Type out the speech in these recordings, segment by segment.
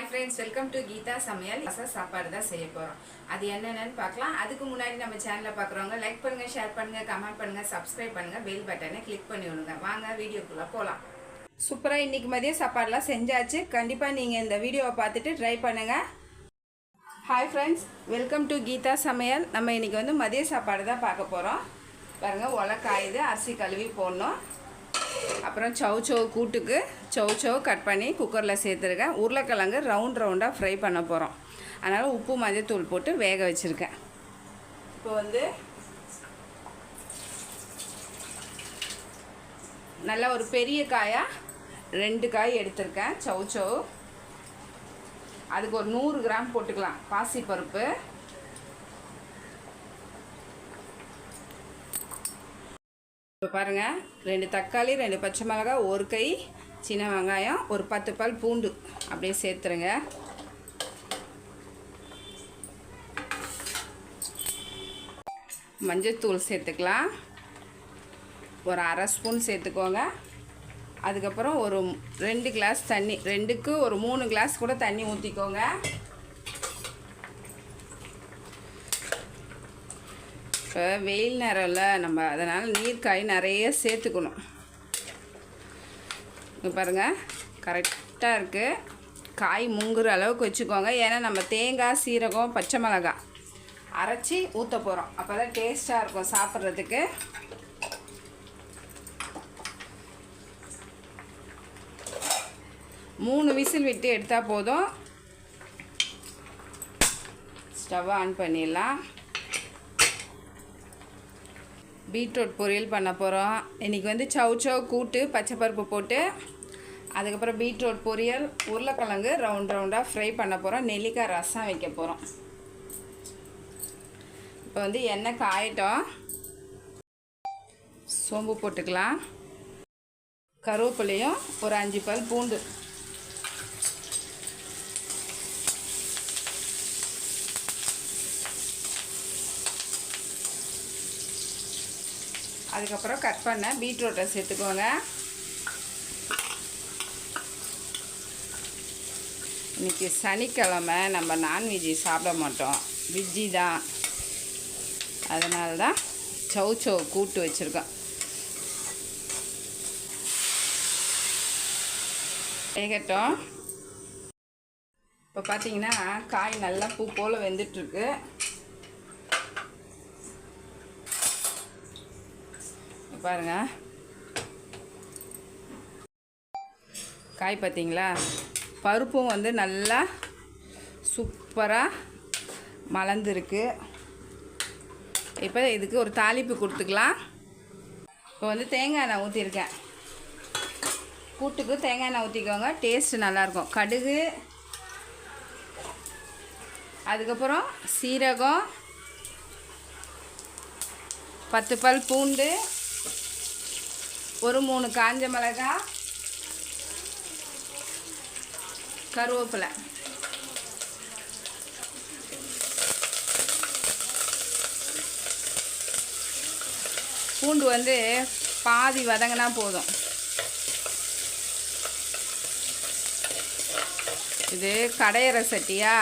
Hi friends welcome to Geetha சமையல் ரச சாப்பாடு தான் செய்ய போகிறோம் அது என்னென்னு பார்க்கலாம் அதுக்கு முன்னாடி நம்ம சேனலில் பார்க்குறவங்க லைக் பண்ணுங்கள் ஷேர் பண்ணுங்கள் கமெண்ட் பண்ணுங்கள் சப்ஸ்கிரைப் பண்ணுங்கள் பெல் பட்டனை கிளிக் பண்ணி விடுங்க வாங்க வீடியோக்குள்ளே போகலாம் சூப்பராக இன்றைக்கி மதியம் சாப்பாடுலாம் செஞ்சாச்சு. கண்டிப்பாக நீங்கள் இந்த வீடியோவை பார்த்துட்டு ட்ரை பண்ணுங்கள் hi friends welcome to Geetha சமையல் நம்ம இன்றைக்கி வந்து மதிய சாப்பாடு தான் பார்க்க போகிறோம் பாருங்கள் உலக்காயுது அரிசி கழுவி போடணும். அப்புறம் சௌ சௌ கூட்டுக்கு சௌ சௌ கட் பண்ணி குக்கரில் சேர்த்துருக்கேன். உருளைக்கிழங்கு ரவுண்ட் ரவுண்டாக ஃப்ரை பண்ண போகிறோம் அதனால் உப்பு மஞ்சத்தூள் போட்டு வேக வச்சுருக்கேன். இப்போ வந்து நல்ல ஒரு பெரிய காயாக ரெண்டு காய் எடுத்திருக்கேன். சௌ சௌ அதுக்கு ஒரு நூறு கிராம் போட்டுக்கலாம். பாசிப்பருப்பு. இப்போ பாருங்கள் ரெண்டு தக்காளி ரெண்டு பச்சை மிளகாய் ஒரு கை சின்ன வெங்காயம் ஒரு பத்து பால் பூண்டு. அப்படியே சேர்த்துருங்க. மஞ்சத்தூள் சேர்த்துக்கலாம். ஒரு அரை ஸ்பூன் சேர்த்துக்கோங்க. அதுக்கப்புறம் ஒரு ரெண்டு கிளாஸ் தண்ணி ரெண்டுக்கு ஒரு மூணு கிளாஸ் கூட தண்ணி ஊற்றிக்கோங்க இப்போ வெயில் நேரம்ல நம்ம அதனால் நீர் காய் நிறைய சேர்த்துக்கணும். இங்கே பாருங்கள் கரெக்டாக இருக்குது காய் முங்குற அளவுக்கு வச்சுக்கோங்க. ஏன்னா நம்ம தேங்காய் சீரகம் பச்சை மிளகாய் அரைச்சி ஊற்ற போகிறோம் அப்போ தான் டேஸ்ட்டாக இருக்கும் சாப்பிட்றதுக்கு. மூணு விசில் விட்டு எடுத்தால் போதும். ஸ்டவ் ஆன் பண்ணிடலாம். பீட்ரூட் பொரியல் பண்ண போகிறோம் இன்றைக்கி வந்து சவு சவு கூட்டு பச்சைப்பருப்பு போட்டு அதுக்கப்புறம் பீட்ரூட் பொரியல் உருளைக்கிழங்கு ரவுண்ட் ரவுண்டாக ஃப்ரை பண்ண போகிறோம் நெல்லிக்காய் ரசம் வைக்க போகிறோம் இப்போ வந்து எண்ணெய் காயட்டும். சோம்பு போட்டுக்கலாம். கருவேப்பிலையும் ஒரு அஞ்சு பல் பூண்டு அதுக்கப்புறம் கட் பண்ண பீட்ரூட்டை சேர்த்துக்கோங்க. இன்றைக்கி சனிக்கிழமை நம்ம நான்வெஜ்ஜி சாப்பிட மாட்டோம். வெஜ்ஜி தான். அதனால தான் சௌ சௌ கூட்டு வச்சுருக்கோம். வேகட்டும். இப்போ பார்த்தீங்கன்னா காய் நல்லா பூ போல் வெந்துட்டுருக்கு. பாருங்க. காய் பார்த்தீங்களா பருப்பும் வந்து நல்லா சூப்பராக மலர்ந்துருக்கு. இப்போ இதுக்கு ஒரு தாளிப்பு கொடுத்துக்கலாம். இப்போ வந்து தேங்காய் எண்ணெய் ஊற்றிருக்கேன் கூட்டுக்கு தேங்காய் எண்ணெய் ஊற்றிக்கோங்க டேஸ்ட்டு நல்லாயிருக்கும். கடுகு அதுக்கப்புறம் சீரகம் பத்து பல் பூண்டு ஒரு மூணு காஞ்ச மிளகா கருவேப்பிலை. பூண்டு வந்து பாதி வதங்கினா போதும். இது கடையிற சட்டியா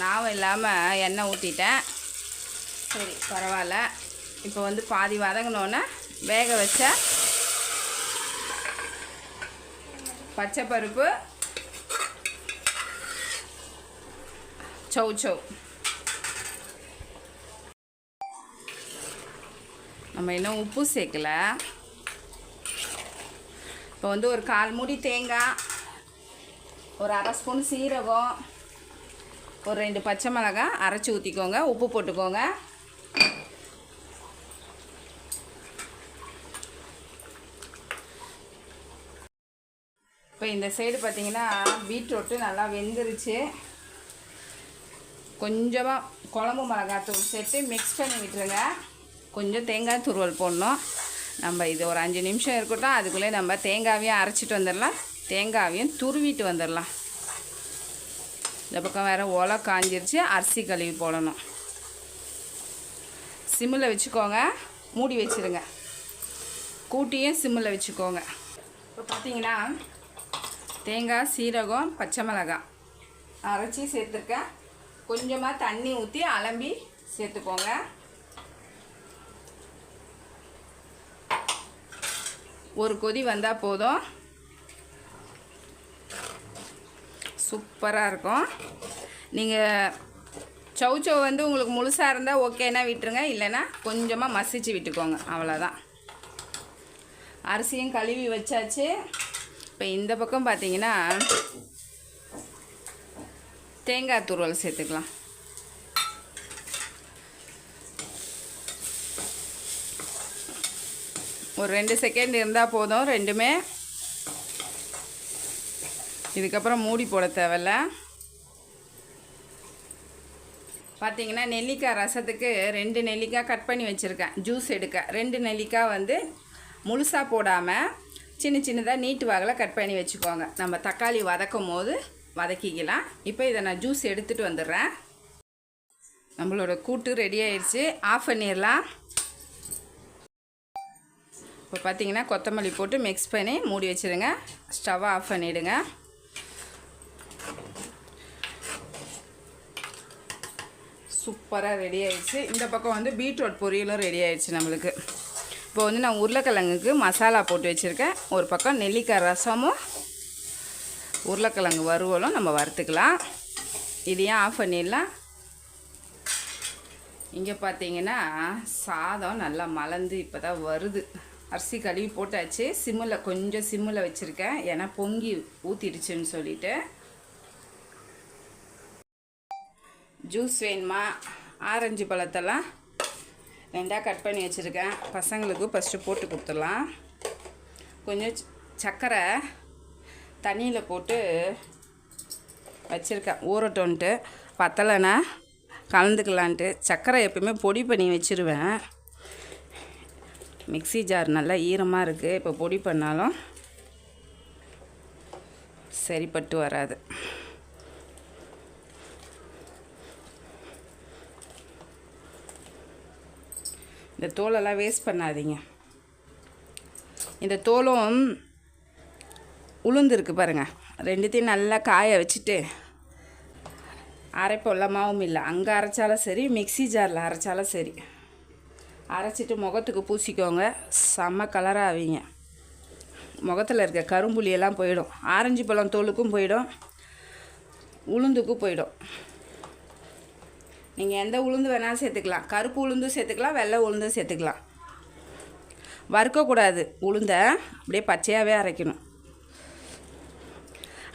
நாவும் இல்லாமல் எண்ணெய் ஊற்றிட்டேன் சரி பரவாயில்ல. இப்போ வந்து பாதி வதங்கினோன்னே வேக வச்ச பச்சை பருப்பு சௌ சௌ நம்ம இன்னும் உப்பு சேர்க்கல. இப்போ வந்து ஒரு கால் மூடி தேங்காய் ஒரு அரை ஸ்பூன் சீரகம் ஒரு ரெண்டு பச்சை மிளகாய் அரைச்சி ஊற்றிக்கோங்க உப்பு போட்டுக்கோங்க. இப்போ இந்த சைடு பார்த்தீங்கன்னா பீட்ரூட்டு நல்லா வெந்துருச்சு. கொஞ்சமாக குழம்பு மிளகாத்தூள் சேர்த்து மிக்ஸ் பண்ணி விட்டுருங்க. கொஞ்சம் தேங்காய் துருவல் போடணும். நம்ம இது ஒரு அஞ்சு நிமிஷம் இருக்கட்டும். அதுக்குள்ளே நம்ம தேங்காவையும் அரைச்சிட்டு வந்துடலாம். தேங்காவையும் துருவிட்டு வந்துடலாம். இந்த பக்கம் வேறு ஒலை காஞ்சிருச்சு. அரிசி கழுவி போடணும். சிம்மில் வச்சுக்கோங்க. மூடி வச்சுருங்க. கூட்டியும் சிம்மில் வச்சுக்கோங்க. இப்போ பார்த்தீங்கன்னா தேங்காய் சீரகம் பச்சை மிளகாய். அரைச்சி சேர்த்துருக்கேன். கொஞ்சமாக தண்ணி ஊற்றி அலம்பி சேர்த்துக்கோங்க. ஒரு கொதி வந்தால் போதும். சூப்பராக இருக்கும். நீங்கள் சௌச்சௌ வந்து உங்களுக்கு முழுசாக இருந்தால் ஓகேனா விட்டுருங்க. இல்லைன்னா கொஞ்சமாக மசிச்சு விட்டுக்கோங்க. அவ்வளோதான் அரிசியும் கழுவி வச்சாச்சு. இப்போ இந்த பக்கம் பார்த்தீங்கன்னா தேங்காய் துருவல் சேர்த்துக்கலாம். ஒரு ரெண்டு செகண்ட் இருந்தால் போதும் ரெண்டுமே. இதுக்கப்புறம் மூடி போட தேவையில்ல. பார்த்தீங்கன்னா நெல்லிக்காய் ரசத்துக்கு ரெண்டு நெல்லிக்காய் கட் பண்ணி வச்சுருக்கேன். ஜூஸ் எடுக்க. ரெண்டு நெல்லிக்காய் வந்து முழுசாக போடாமல் சின்ன சின்னதாக நீட்டு வாகில் கட் பண்ணி வச்சுக்கோங்க. நம்ம தக்காளி வதக்கும் போது வதக்கிக்கலாம். இப்போ இதை நான் ஜூஸ் எடுத்துகிட்டு வந்துடுறேன். நம்மளோட கூட்டு ரெடி ஆயிடுச்சு. ஆஃப் பண்ணிடலாம். இப்போ பார்த்தீங்கன்னா கொத்தமல்லி போட்டு மிக்ஸ் பண்ணி மூடி வச்சுருங்க. ஸ்டவ்வை ஆஃப் பண்ணிவிடுங்க சூப்பராக ரெடி ஆயிடுச்சு. இந்த பக்கம் வந்து பீட்ரூட் பொரியலும் ரெடி ஆயிடுச்சு நம்மளுக்கு. இப்போ வந்து நான் உருளைக்கிழங்குக்கு மசாலா போட்டு வச்சுருக்கேன். ஒரு பக்கம் நெல்லிக்காய் ரசமும் உருளைக்கிழங்கு வறுவலும் நம்ம வறுத்துக்கலாம். இதையும் ஆஃப் பண்ணிடலாம். இங்கே பார்த்தீங்கன்னா சாதம் நல்லா மலர்ந்து இப்போ தான் வருது. அரிசி கழுவி போட்டாச்சு. சிம்மில் கொஞ்சம் சிம்மில் வச்சுருக்கேன். ஏன்னா பொங்கி ஊற்றிடுச்சுன்னு சொல்லிட்டு. ஜூஸ் வேணுமா? ஆரஞ்சு பழத்தெல்லாம் ரெண்டாக கட் பண்ணி வச்சுருக்கேன். பசங்களுக்கு ஃபஸ்ட்டு போட்டு கொடுத்துடலாம். கொஞ்சம் சக்கரை சர்க்கரை தண்ணியில் போட்டு வச்சுருக்கேன். ஊறட்டோன்ட்டு பத்தலைன்னா கலந்துக்கலான்ட்டு. சர்க்கரை எப்பயுமே பொடி பண்ணி வச்சுருவேன். மிக்ஸி ஜார் நல்லா ஈரமாக இருக்குது இப்போ பொடி பண்ணாலும் சரிப்பட்டு வராது. இந்த தோலெல்லாம் வேஸ்ட் பண்ணாதீங்க. இந்த தோலும் உளுந்துருக்கு பாருங்கள் ரெண்டுத்தையும் நல்லா காய வச்சுட்டு அரைப்பொல்ல மாவும் இல்லை. அங்கே அரைச்சாலும் சரி மிக்ஸி ஜாரில் அரைச்சாலும் சரி. அரைச்சிட்டு முகத்துக்கு பூசிக்கோங்க. செம்ம கலராக ஆவீங்க. முகத்தில் இருக்க கரும்புலியெல்லாம் போயிடும். ஆரஞ்சு பழம் தோலுக்கும் போயிடும். உளுந்துக்கும் போயிடும். நீங்கள் எந்த உளுந்து வேணாலும் சேர்த்துக்கலாம். கருப்பு உளுந்தும் சேர்த்துக்கலாம் வெள்ளை உளுந்தும் சேர்த்துக்கலாம். வறுக்கக்கூடாது. உளுந்தை அப்படியே பச்சையாகவே அரைக்கணும்.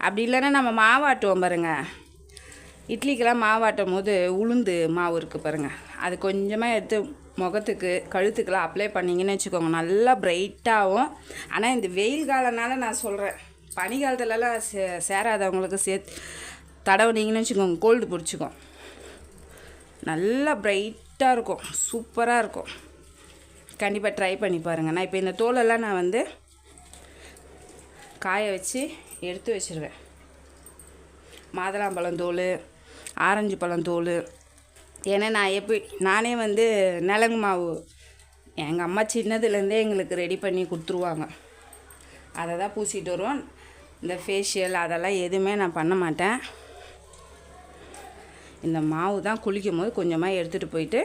அப்படி இல்லைன்னா நம்ம மாவாட்டுவோம் பாருங்கள் இட்லிக்கெல்லாம் மாவாட்டும் போது உளுந்து மாவு இருக்குது பாருங்கள் அது கொஞ்சமாக எடுத்து முகத்துக்கு கழுத்துக்கெல்லாம் அப்ளை பண்ணிங்கன்னு வச்சுக்கோங்க. நல்லா பிரைட்டாகவும் ஆனால் இந்த வெயில் காலனால நான் சொல்கிறேன் பனி காலத்துலலாம் சே சேராதவங்களுக்கு சே தடவுனீங்கன்னு வச்சுக்கோங்க. கோல்டு பிடிச்சிக்கும். நல்லா பிரைட்டாக இருக்கும். சூப்பராக இருக்கும். கண்டிப்பாக ட்ரை பண்ணி பாருங்கள் நான் இப்போ இந்த தோலெல்லாம் நான் வந்து காய வச்சு எடுத்து வச்சிருவேன். மாதுளாம்பழம் தோல் ஆரஞ்சு பழம் தோல். ஏன்னா நான் எப்படி நானே வந்து நிலங்கு மாவு எங்கள் அம்மா சின்னதுலேருந்தே எங்களுக்கு ரெடி பண்ணி கொடுத்துருவாங்க. அதை தான் பூசிட்டு வருவோம். இந்த ஃபேஷியல் அதெல்லாம் எதுவுமே நான் பண்ண மாட்டேன். இந்த மாவு தான் குளிக்கும் போது கொஞ்சமாக எடுத்துகிட்டு போயிட்டு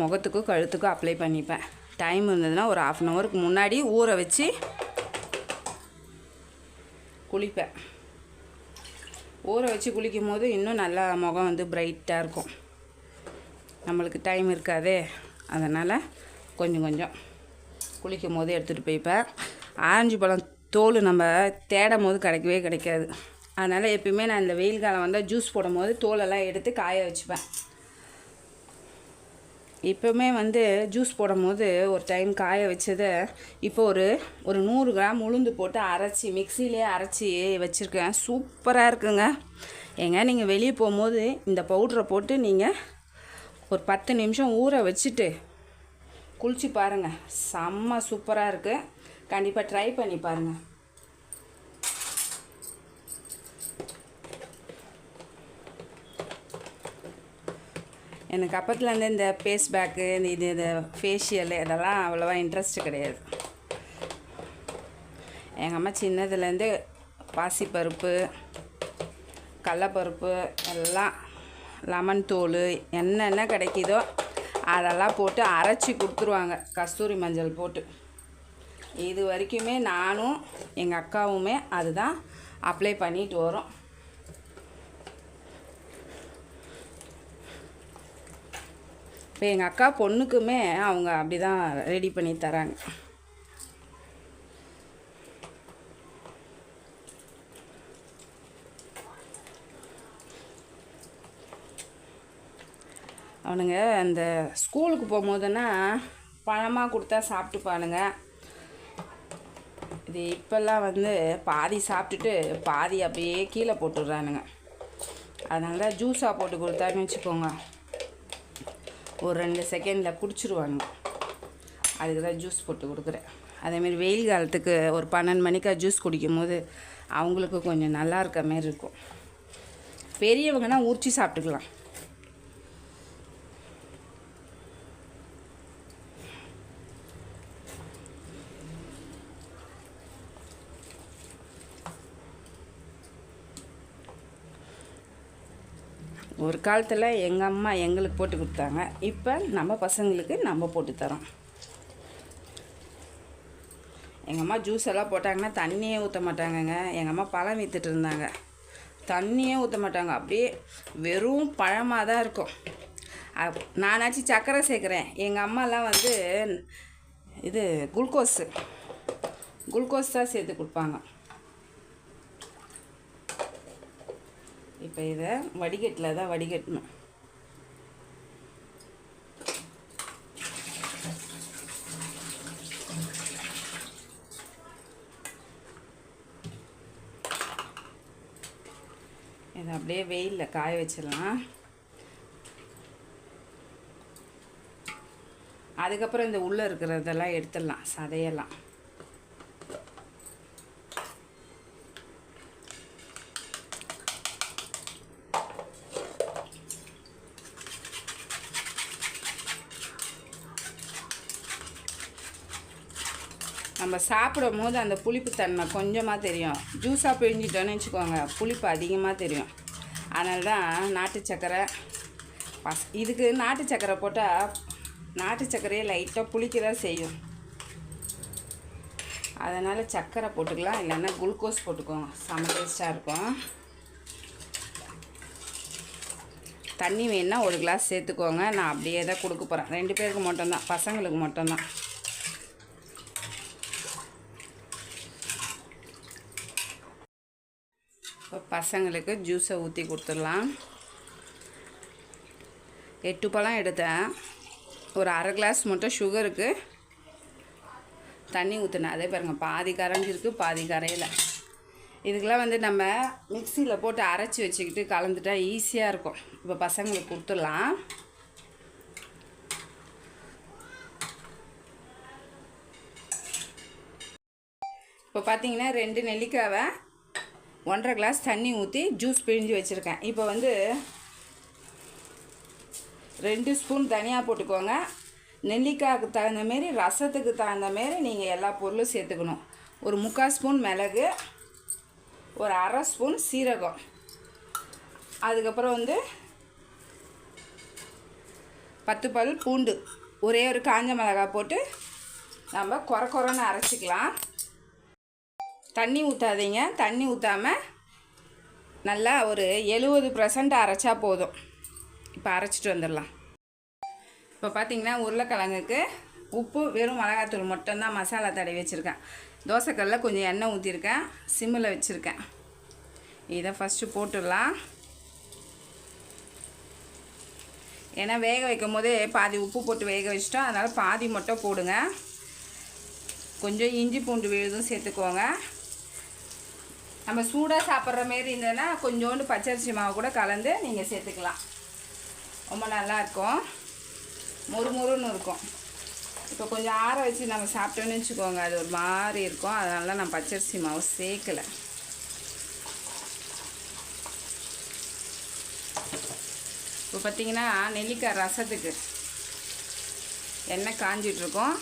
முகத்துக்கும் கழுத்துக்கும் அப்ளை பண்ணிப்பேன். டைம் இருந்ததுன்னா ஒரு ஆஃப் அன் ஹவருக்கு முன்னாடி ஊற வச்சு குளிப்பேன். ஊற வச்சு குளிக்கும் போது இன்னும் நல்லா முகம் வந்து பிரைட்டாக இருக்கும். நம்மளுக்கு டைம் இருக்காதே. அதனால் கொஞ்சம் கொஞ்சம் குளிக்கும் போது எடுத்துகிட்டு போய்ப்பேன். ஆரஞ்சு பழம் தோல் நம்ம தேடும் போது கிடைக்கவே கிடைக்காது. அதனால் எப்பயுமே நான் இந்த வெயில் காலம் வந்தால் ஜூஸ் போடும்போது தோலெல்லாம் எடுத்து காய வச்சுப்பேன். இப்போவுமே வந்து ஜூஸ் போடும்போது ஒரு டைம் காய வச்சதை இப்போ ஒரு ஒரு நூறு கிராம் உளுந்து போட்டு அரைச்சி மிக்சிலே அரைச்சி வச்சுருக்கேன். சூப்பராக இருக்குங்க. ஏங்க நீங்கள் வெளியே போகும்போது இந்த பவுட்ரை போட்டு நீங்கள் ஒரு பத்து நிமிஷம் ஊற வச்சுட்டு குளிச்சு பாருங்கள் செம்ம சூப்பராக இருக்குது கண்டிப்பாக ட்ரை பண்ணி பாருங்கள் எனக்கு அப்பத்துலேருந்து இந்த ஃபேஸ் பேக்கு இந்த இது இந்த ஃபேஷியல் இதெல்லாம் அவ்வளோவா இன்ட்ரெஸ்ட் கிடையாது. எங்கள் அம்மா சின்னதுலேருந்து பாசிப்பருப்பு கடலப்பருப்பு எல்லாம் லெமன் தோல் என்னென்ன கிடைக்குதோ அதெல்லாம் போட்டு அரைச்சி கொடுத்துருவாங்க. கஸ்தூரி மஞ்சள் போட்டு. இது வரைக்குமே நானும் எங்கள் அக்காவுமே அதுதான் அப்ளை பண்ணிட்டு வரோம். இப்போ எங்கள் அக்கா பொண்ணுக்குமே அவங்க அப்படி தான் ரெடி பண்ணி தராங்க. அவனுங்க அந்த ஸ்கூலுக்கு போகும்போதுன்னா பழமாக கொடுத்தா சாப்பிட்டுப்பானுங்க. இது இப்போல்லாம் வந்து பாதி சாப்பிட்டுட்டு பாதி அப்படியே கீழே போட்டுடுறானுங்க. அதனால ஜூஸாக போட்டு கொடுத்தான்னு வச்சுக்கோங்க. ஒரு ரெண்டு செகண்டில் குடிச்சிருவானுங்க அதுக்கு தான் ஜூஸ் போட்டு கொடுக்குறேன். அதேமாரி வெயில் காலத்துக்கு ஒரு பன்னெண்டு மணிக்கா ஜூஸ் குடிக்கும் போது அவங்களுக்கு கொஞ்சம் நல்லா இருக்க மாரி இருக்கும். பெரியவங்கன்னா உரிச்சி சாப்பிட்டுக்கலாம். ஒரு காலத்தில் எங்கள் அம்மா எங்களுக்கு போட்டு கொடுத்தாங்க. இப்போ நம்ம பசங்களுக்கு நம்ம போட்டு தரோம். எங்கள் அம்மா ஜூஸ் எல்லாம் போட்டாங்கன்னா தண்ணியே ஊற்ற மாட்டாங்கங்க. எங்கள் அம்மா பழம் விற்றுட்டு இருந்தாங்க. தண்ணியே ஊற்ற மாட்டாங்க. அப்படியே வெறும் பழமாக தான் இருக்கும் நானாச்சும் சர்க்கரை சேர்க்குறேன். எங்கள் அம்மாலாம் வந்து இது குளுக்கோஸு. குளுக்கோஸ் தான் சேர்த்து கொடுப்பாங்க. இப்போ இதை வடிகட்டில் தான் வடிகட்டணும். இதை அப்படியே வெயிலில் காய வச்சிடலாம். அதுக்கப்புறம் இந்த உள்ளே இருக்கிறதெல்லாம் எடுத்துடலாம் சதையெல்லாம் நம்ம சாப்பிடும் போது அந்த புளிப்பு தன்மை கொஞ்சமாக தெரியும். ஜூஸாக பிழிஞ்சிட்டோன்னு வச்சுக்கோங்க புளிப்பு அதிகமாக தெரியும். அதனால தான் நாட்டு சக்கரை பஸ் இதுக்கு நாட்டு சக்கரை போட்டால் நாட்டு சக்கரையே லைட்டாக புளிக்க தான் செய்யும். அதனால் சக்கரை போட்டுக்கலாம் இல்லைன்னா குளுக்கோஸ் போட்டுக்கோங்க. செம டேஸ்ட்டாக இருக்கும். தண்ணி வேணுன்னா ஒரு கிளாஸ் சேர்த்துக்கோங்க. நான் அப்படியே தான் கொடுக்க போகிறேன் ரெண்டு பேருக்கு மட்டும்தான் பசங்களுக்கு மட்டும்தான். இப்போ பசங்களுக்கு ஜூஸை ஊற்றி கொடுத்துடலாம். எட்டு பழம் எடுத்தேன். ஒரு அரை கிளாஸ் மட்டும் சுகருக்கு தண்ணி ஊற்றினேன் அதே பாருங்கள் பாதி கரைஞ்சிருக்கு பாதி கரையில். இதுக்கெல்லாம் வந்து நம்ம மிக்சியில் போட்டு அரைச்சி வச்சுக்கிட்டு கலந்துட்டா ஈஸியாக இருக்கும். இப்போ பசங்களுக்கு கொடுத்துடலாம். இப்போ பார்த்தீங்கன்னா ரெண்டு நெல்லிக்காவை ஒன்றரை கிளாஸ் தண்ணி ஊற்றி ஜூஸ் பிழிஞ்சு வச்சுருக்கேன். இப்போ வந்து ரெண்டு ஸ்பூன் தனியாக போட்டுக்கோங்க. நெல்லிக்காய்க்கு தகுந்த மாரி ரசத்துக்கு தகுந்த மாரி நீங்கள் எல்லா பொருளும் சேர்த்துக்கணும். ஒரு முக்கால் ஸ்பூன் மிளகு ஒரு அரை ஸ்பூன் சீரகம். அதுக்கப்புறம் வந்து பத்து பல் பூண்டு. ஒரே ஒரு காஞ்ச மிளகாய் போட்டு நம்ம குறை குறைன்னு அரைச்சிக்கலாம். தண்ணி ஊற்றாதீங்க தண்ணி ஊற்றாமல் நல்லா ஒரு எழுபது பர்சன்ட் அரைச்சா போதும். இப்போ அரைச்சிட்டு வந்துடலாம். இப்போ பார்த்தீங்கன்னா உருளைக்கிழங்குக்கு உப்பு வெறும் மிளகாத்தூள் மட்டும்தான் மசாலா தடவி வச்சுருக்கேன். தோசைக்கல்ல கொஞ்சம் எண்ணெய் ஊற்றிருக்கேன் சிம்மில் வச்சுருக்கேன். இதை ஃபஸ்ட்டு போட்டுடலாம். ஏன்னா வேக வைக்கும் போதே பாதி உப்பு போட்டு வேக வச்சிட்டோம். அதனால் பாதி மட்டும் போடுங்க. கொஞ்சம் இஞ்சி பூண்டு விழுதும் சேர்த்துக்கோங்க. நம்ம சூடாக சாப்பிட்ற மாரி இருந்ததுன்னா கொஞ்சோண்டு பச்சரிசி மாவு கூட கலந்து நீங்கள் சேர்த்துக்கலாம். ரொம்ப நல்லாயிருக்கும் முறுமுறுன்னு இருக்கும். இப்போ கொஞ்சம் ஆற வச்சு நம்ம சாப்பிட்டோன்னு வச்சுக்கோங்க. அது ஒரு மாதிரி இருக்கும். அதனால தான் நான் பச்சரிசி மாவு சேர்க்கலை. இப்போ பார்த்தீங்கன்னா நெல்லிக்காய் ரசத்துக்கு எண்ணெய் காஞ்சிட்ருக்கோம்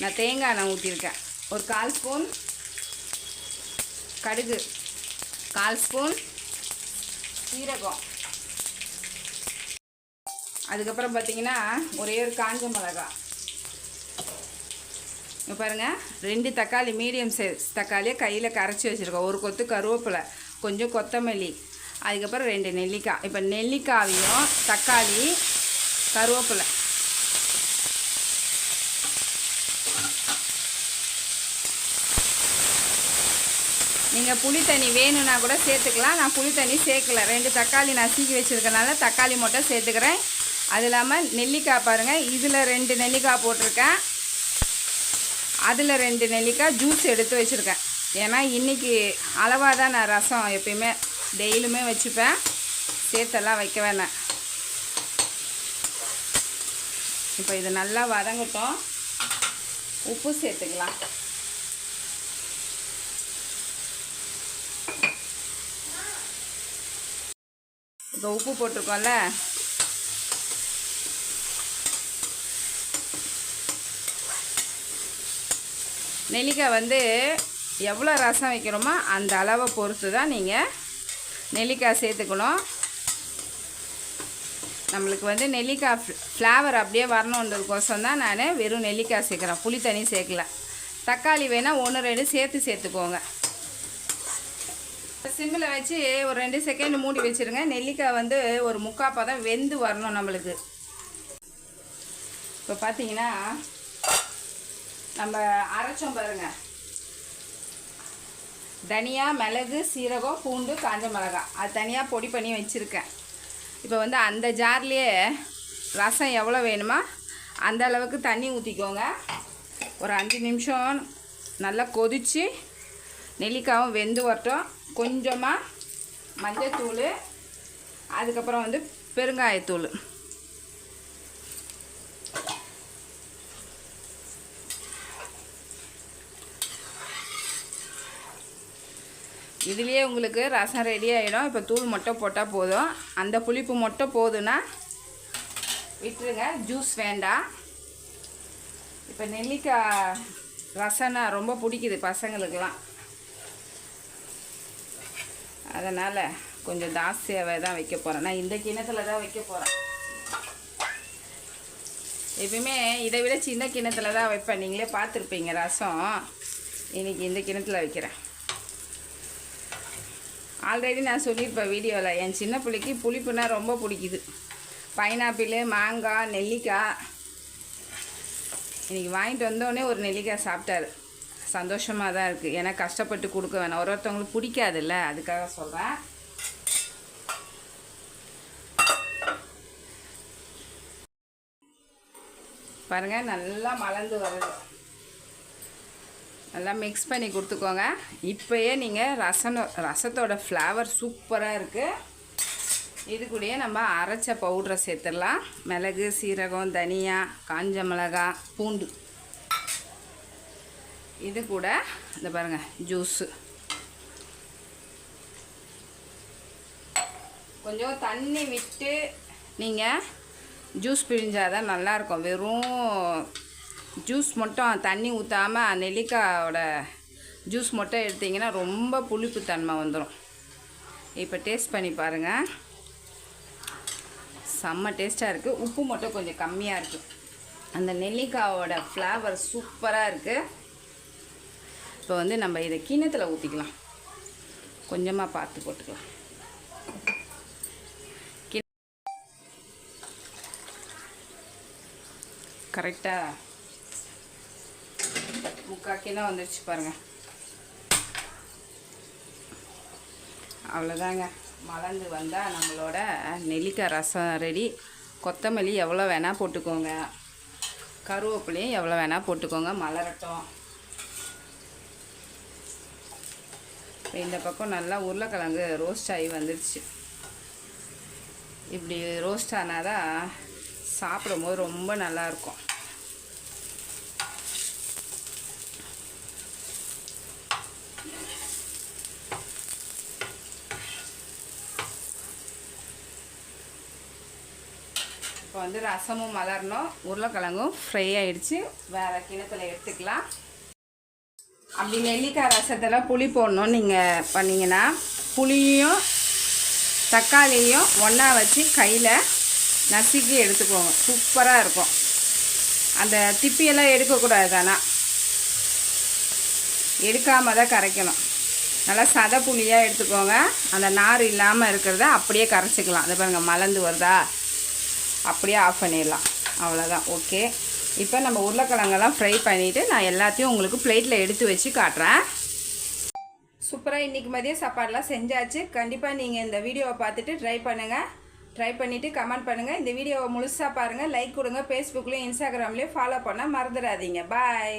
நான் தேங்காய் எண்ணெய் ஊற்றிருக்கேன் ஒரு கால் ஸ்பூன் கடுகு. கால் ஸ்பூன் சீரகம். அதுக்கப்புறம் பார்த்தீங்கன்னா ஒரே ஒரு காஞ்ச மிளகா. இங்கே பாருங்க ரெண்டு தக்காளி மீடியம் சைஸ் தக்காளியை கையில் கரைச்சி வச்சுருக்கோம். ஒரு கொத்து கருவேப்பிலை கொஞ்சம் கொத்தமல்லி அதுக்கப்புறம் ரெண்டு நெல்லிக்காய். இப்போ நெல்லிக்காயும் தக்காளி கருவேப்பிலை நீங்கள் புளி தண்ணி வேணும்னா கூட சேர்த்துக்கலாம். நான் புளி தண்ணி சேர்க்கல. ரெண்டு தக்காளி நசுக்கி வச்சுருக்கனால தக்காளி மட்டும் சேர்த்துக்கிறேன். அது இல்லாமல் நெல்லிக்காய் பாருங்கள் இதில் ரெண்டு நெல்லிக்காய் போட்டிருக்கேன். அதில் ரெண்டு நெல்லிக்காய் ஜூஸ் எடுத்து வச்சுருக்கேன். ஏன்னா இன்றைக்கி அளவாக தான் நான் ரசம் எப்பயுமே டெய்லியுமே வச்சுப்பேன். சேர்த்தெல்லாம் வைக்க வேணாம். இப்போ இது நல்லா வதங்கட்டும். உப்பு சேர்த்துக்கலாம். இப்போ உப்பு போட்டிருக்கோம்ல. நெல்லிக்காய் வந்து எவ்வளோ ரசம் வைக்கிறோமோ அந்த அளவை பொறுத்து தான் நீங்கள் நெல்லிக்காய் சேர்த்துக்கணும். நம்மளுக்கு வந்து நெல்லிக்காய் ஃப்ளேவர் அப்படியே வரணுன்றதுக்கோசம் தான் நான் வெறும் நெல்லிக்காய் சேர்க்குறேன். புளி தண்ணி சேர்க்கல. தக்காளி வேணால் ஒன்று ரெண்டு சேர்த்து சேர்த்துக்கோங்க. சிம்மில் வச்சு ஒரு ரெண்டு செகண்ட் மூடி வச்சுருங்க. நெல்லிக்காய் வந்து ஒரு முக்காப்பாக தான் வெந்து வரணும் நம்மளுக்கு. இப்போ பார்த்தீங்கன்னா நம்ம அரைச்சோம் பாருங்க. தனியா மிளகு சீரகம் பூண்டு காஞ்ச மிளகாய் அது தனியாக பொடி பண்ணி வச்சுருக்கேன். இப்போ வந்து அந்த ஜார்லேயே ரசம் எவ்வளோ வேணுமோ? அந்த அளவுக்கு தண்ணி ஊற்றிக்கோங்க ஒரு அஞ்சு நிமிஷம் நல்லா கொதித்து நெல்லிக்காயும் வெந்து வரட்டும். கொஞ்சமாக மஞ்சத்தூள் அதுக்கப்புறம் வந்து பெருங்காயத்தூள். இதுலேயே உங்களுக்கு ரசம் ரெடி ஆகிடும் இப்போ தூள் மட்டும் போட்டால் போதும். அந்த புளிப்பு மட்டும் போதுன்னா விட்டுருங்க. ஜூஸ் வேண்டாம். இப்போ நெல்லிக்காய் ரசம்னா ரொம்ப பிடிக்குது பசங்களுக்கெலாம் அதனால் கொஞ்சம் ஜாஸ்தியாகவே தான் வைக்க போகிறேன் நான் இந்த கிணத்துல தான் வைக்க போகிறேன் எப்பயுமே இதை விட சின்ன கிணத்துல தான் வைப்பேன். நீங்களே பார்த்துருப்பீங்க ரசம். இன்றைக்கி இந்த கிணத்துல வைக்கிறேன். ஆல்ரெடி நான் சொல்லியிருப்பேன் வீடியோவில் என் சின்ன பிள்ளைக்கு புளிப்புனா ரொம்ப பிடிக்குது. பைனாப்பிள் மாங்காய் நெல்லிக்காய். இன்றைக்கி வாங்கிட்டு வந்தோடனே ஒரு நெல்லிக்காய் சாப்பிட்டாரு. சந்தோஷமாக தான் இருக்குது ஏன்னா கஷ்டப்பட்டு கொடுக்க வேணாம். ஒரு ஒருத்தவங்களுக்கு பிடிக்காதுல்ல. அதுக்காக சொல்கிறேன் பாருங்கள் நல்லா மலர்ந்து வருது. நல்லா மிக்ஸ் பண்ணி கொடுத்துக்கோங்க. இப்போயே நீங்கள் ரசம் ரசத்தோட ஃப்ளேவர் சூப்பராக இருக்குது இது கூடயே நம்ம அரைச்ச பவுட்ரை சேர்த்துடலாம். மிளகு சீரகம் தனியா காஞ்ச மிளகாய் பூண்டு. இது கூட இந்த பாருங்கள் ஜூஸு கொஞ்சம் தண்ணி விட்டு நீங்கள் ஜூஸ் பிழிஞ்சாதான் நல்லாயிருக்கும். வெறும் ஜூஸ் மட்டும் தண்ணி ஊற்றாமல் நெல்லிக்காயோட ஜூஸ் மட்டும் எடுத்திங்கன்னா ரொம்ப புளிப்பு தன்மை வந்துடும் இப்போ டேஸ்ட் பண்ணி பாருங்கள் செம்ம டேஸ்ட்டாக இருக்குது உப்பு மட்டும் கொஞ்சம் கம்மியாக இருக்குது அந்த நெல்லிக்காயோட ஃப்ளேவர் சூப்பராக இருக்குது இப்போ வந்து நம்ம இதை கிணத்தில் ஊற்றிக்கலாம் கொஞ்சமாக பார்த்து போட்டுக்கலாம். கரெக்டாக முக்கால் கிணம் வந்துடுச்சு பாருங்கள் அவ்வளோதாங்க மலர்ந்து வந்தால் நம்மளோட நெல்லிக்காய் ரசம் ரெடி. கொத்தமல்லி எவ்வளோ வேணால் போட்டுக்கோங்க. கருவேப்பிலையும் எவ்வளோ வேணால் போட்டுக்கோங்க. மலரட்டும். இந்த பக்கம் நல்லா உருளைக்கிழங்கு ரோஸ்ட் ஆகி வந்துடுச்சு இப்படி ரோஸ்ட் ஆனால் தான் சாப்பிடும்போது ரொம்ப நல்லாயிருக்கும் இப்போ வந்து ரசமும் மலரணும் உருளைக்கிழங்கும் ஃப்ரை ஆகிடுச்சு வேறு கிணத்துல எடுத்துக்கலாம். அப்படி நெல்லிக்காய் ரசத்தில் புளி போடணும். நீங்கள் பண்ணிங்கன்னா புளியும் தக்காளியும் ஒன்றா வச்சு கையில் நசுக்கி எடுத்துக்கோங்க. சூப்பராக இருக்கும். அந்த திப்பியெல்லாம் எடுக்கக்கூடாது தானா? எடுக்காமல் தான் கரைக்கணும். நல்லா சத புளியாக எடுத்துக்கோங்க. அந்த நார் இல்லாமல் இருக்கிறத அப்படியே கரைச்சிக்கலாம். அது பாருங்கள் மலர்ந்து வருதா? அப்படியே ஆஃப் பண்ணிடலாம். அவ்வளோதான் ஓகே இப்போ நம்ம உருளைக்கிழங்கெல்லாம் ஃப்ரை பண்ணிவிட்டு நான் எல்லாத்தையும் உங்களுக்கு பிளேட்டில் எடுத்து வச்சு காட்டுறேன். சூப்பராக இன்றைக்கி மதியம் சாப்பாடெலாம் செஞ்சாச்சு. கண்டிப்பாக நீங்கள் இந்த வீடியோவை பார்த்துட்டு ட்ரை பண்ணுங்கள் ட்ரை பண்ணிவிட்டு கமெண்ட் பண்ணுங்கள் இந்த வீடியோவை முழுசாக பாருங்கள் லைக் கொடுங்க. ஃபேஸ்புக்லேயும் இன்ஸ்டாகிராம்லேயும் ஃபாலோ பண்ணால் மறந்துடாதீங்க. பாய்